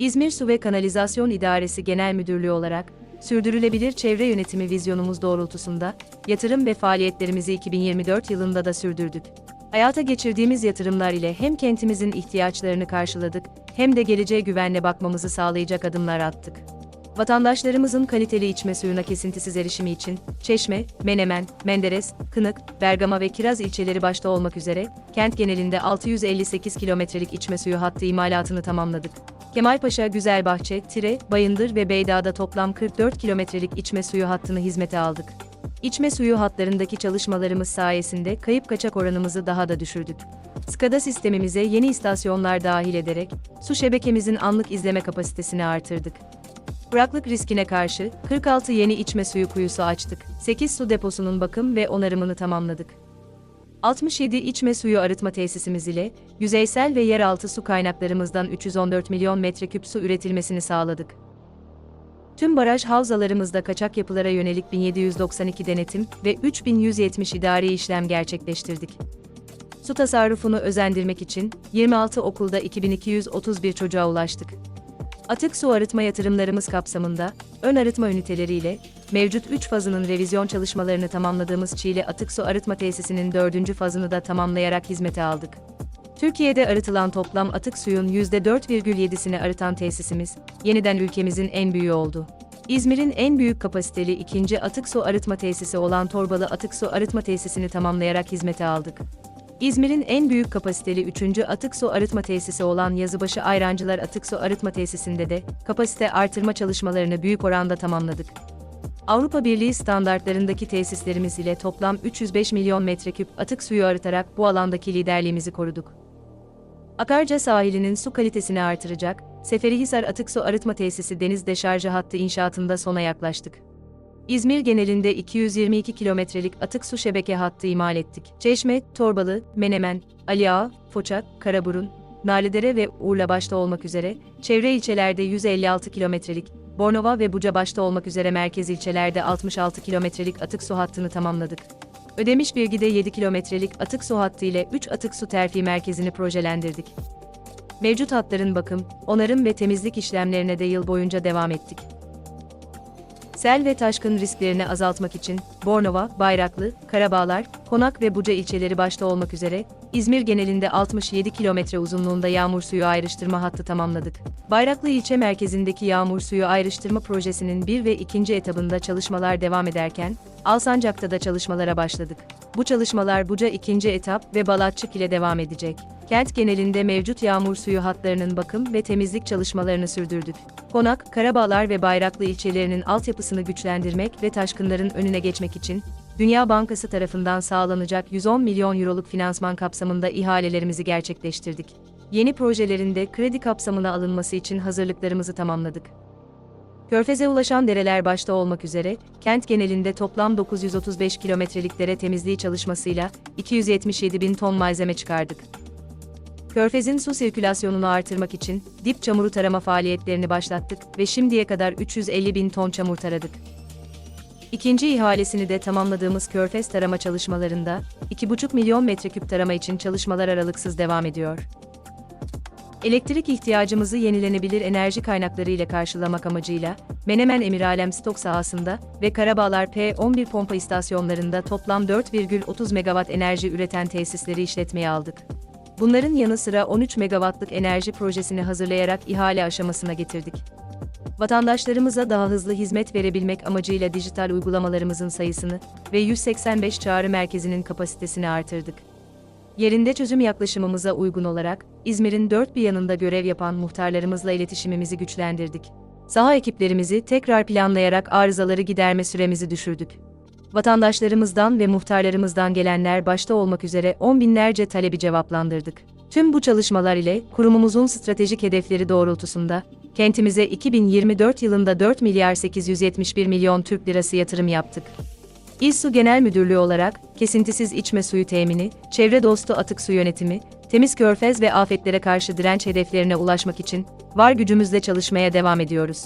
İzmir Su ve Kanalizasyon İdaresi Genel Müdürlüğü olarak, sürdürülebilir çevre yönetimi vizyonumuz doğrultusunda, yatırım ve faaliyetlerimizi 2024 yılında da sürdürdük. Hayata geçirdiğimiz yatırımlar ile hem kentimizin ihtiyaçlarını karşıladık, hem de geleceğe güvenle bakmamızı sağlayacak adımlar attık. Vatandaşlarımızın kaliteli içme suyuna kesintisiz erişimi için Çeşme, Menemen, Menderes, Kınık, Bergama ve Kiraz ilçeleri başta olmak üzere kent genelinde 658 kilometrelik içme suyu hattı imalatını tamamladık. Kemalpaşa, Güzelbahçe, Tire, Bayındır ve Beydağ'da toplam 44 kilometrelik içme suyu hattını hizmete aldık. İçme suyu hatlarındaki çalışmalarımız sayesinde kayıp kaçak oranımızı daha da düşürdük. SCADA sistemimize yeni istasyonlar dahil ederek su şebekemizin anlık izleme kapasitesini artırdık. Kuraklık riskine karşı 46 yeni içme suyu kuyusu açtık. 8 su deposunun bakım ve onarımını tamamladık. 67 içme suyu arıtma tesisimiz ile yüzeysel ve yeraltı su kaynaklarımızdan 314 milyon metreküp su üretilmesini sağladık. Tüm baraj havzalarımızda kaçak yapılara yönelik 1792 denetim ve 3170 idari işlem gerçekleştirdik. Su tasarrufunu özendirmek için 26 okulda 2231 çocuğa ulaştık. Atık su arıtma yatırımlarımız kapsamında, ön arıtma üniteleriyle, mevcut 3 fazının revizyon çalışmalarını tamamladığımız Çiğli Atık Su Arıtma Tesisi'nin 4. fazını da tamamlayarak hizmete aldık. Türkiye'de arıtılan toplam atık suyun %4,7'sini arıtan tesisimiz, yeniden ülkemizin en büyüğü oldu. İzmir'in en büyük kapasiteli ikinci atık su arıtma tesisi olan Torbalı Atık Su Arıtma Tesisini tamamlayarak hizmete aldık. İzmir'in en büyük kapasiteli 3. atık su arıtma tesisi olan Yazıbaşı Ayrancılar Atık Su Arıtma Tesisinde de kapasite artırma çalışmalarını büyük oranda tamamladık. Avrupa Birliği standartlarındaki tesislerimiz ile toplam 305 milyon metreküp atık suyu arıtarak bu alandaki liderliğimizi koruduk. Akarca sahilinin su kalitesini artıracak, Seferihisar Atık Su Arıtma Tesisi deniz deşarjı hattı inşaatında sona yaklaştık. İzmir genelinde 222 kilometrelik atık su şebeke hattı imal ettik. Çeşme, Torbalı, Menemen, Ali Ağa, Foça, Karaburun, Narlıdere ve Urla başta olmak üzere, çevre ilçelerde 156 kilometrelik, Bornova ve Buca başta olmak üzere merkez ilçelerde 66 kilometrelik atık su hattını tamamladık. Ödemiş Bilgi'de 7 kilometrelik atık su hattı ile 3 atık su terfi merkezini projelendirdik. Mevcut hatların bakım, onarım ve temizlik işlemlerine de yıl boyunca devam ettik. Sel ve taşkın risklerini azaltmak için Bornova, Bayraklı, Karabağlar, Konak ve Buca ilçeleri başta olmak üzere İzmir genelinde 67 kilometre uzunluğunda yağmur suyu ayrıştırma hattı tamamladık. Bayraklı ilçe merkezindeki yağmur suyu ayrıştırma projesinin bir ve ikinci etabında çalışmalar devam ederken, Alsancak'ta da çalışmalara başladık. Bu çalışmalar Buca ikinci etap ve Balatçık ile devam edecek. Kent genelinde mevcut yağmur suyu hatlarının bakım ve temizlik çalışmalarını sürdürdük. Konak, Karabağlar ve Bayraklı ilçelerinin altyapısını güçlendirmek ve taşkınların önüne geçmek için, Dünya Bankası tarafından sağlanacak 110 milyon euroluk finansman kapsamında ihalelerimizi gerçekleştirdik. Yeni projelerinde kredi kapsamına alınması için hazırlıklarımızı tamamladık. Körfez'e ulaşan dereler başta olmak üzere, kent genelinde toplam 935 kilometrelik dere temizliği çalışmasıyla 277 bin ton malzeme çıkardık. Körfez'in su sirkülasyonunu artırmak için dip çamuru tarama faaliyetlerini başlattık ve şimdiye kadar 350 bin ton çamur taradık. İkinci ihalesini de tamamladığımız Körfez tarama çalışmalarında 2,5 milyon metreküp tarama için çalışmalar aralıksız devam ediyor. Elektrik ihtiyacımızı yenilenebilir enerji kaynakları ile karşılamak amacıyla Menemen Emiralem stok sahasında ve Karabağlar P11 pompa istasyonlarında toplam 4,30 megawatt enerji üreten tesisleri işletmeye aldık. Bunların yanı sıra 13 megawattlık enerji projesini hazırlayarak ihale aşamasına getirdik. Vatandaşlarımıza daha hızlı hizmet verebilmek amacıyla dijital uygulamalarımızın sayısını ve 185 çağrı merkezinin kapasitesini artırdık. Yerinde çözüm yaklaşımımıza uygun olarak, İzmir'in dört bir yanında görev yapan muhtarlarımızla iletişimimizi güçlendirdik. Saha ekiplerimizi tekrar planlayarak arızaları giderme süremizi düşürdük. Vatandaşlarımızdan ve muhtarlarımızdan gelenler başta olmak üzere on binlerce talebi cevaplandırdık. Tüm bu çalışmalar ile kurumumuzun stratejik hedefleri doğrultusunda kentimize 2024 yılında 4 milyar 871 milyon Türk lirası yatırım yaptık. İSSU Genel Müdürlüğü olarak kesintisiz içme suyu temini, çevre dostu atık su yönetimi, temiz körfez ve afetlere karşı direnç hedeflerine ulaşmak için var gücümüzle çalışmaya devam ediyoruz.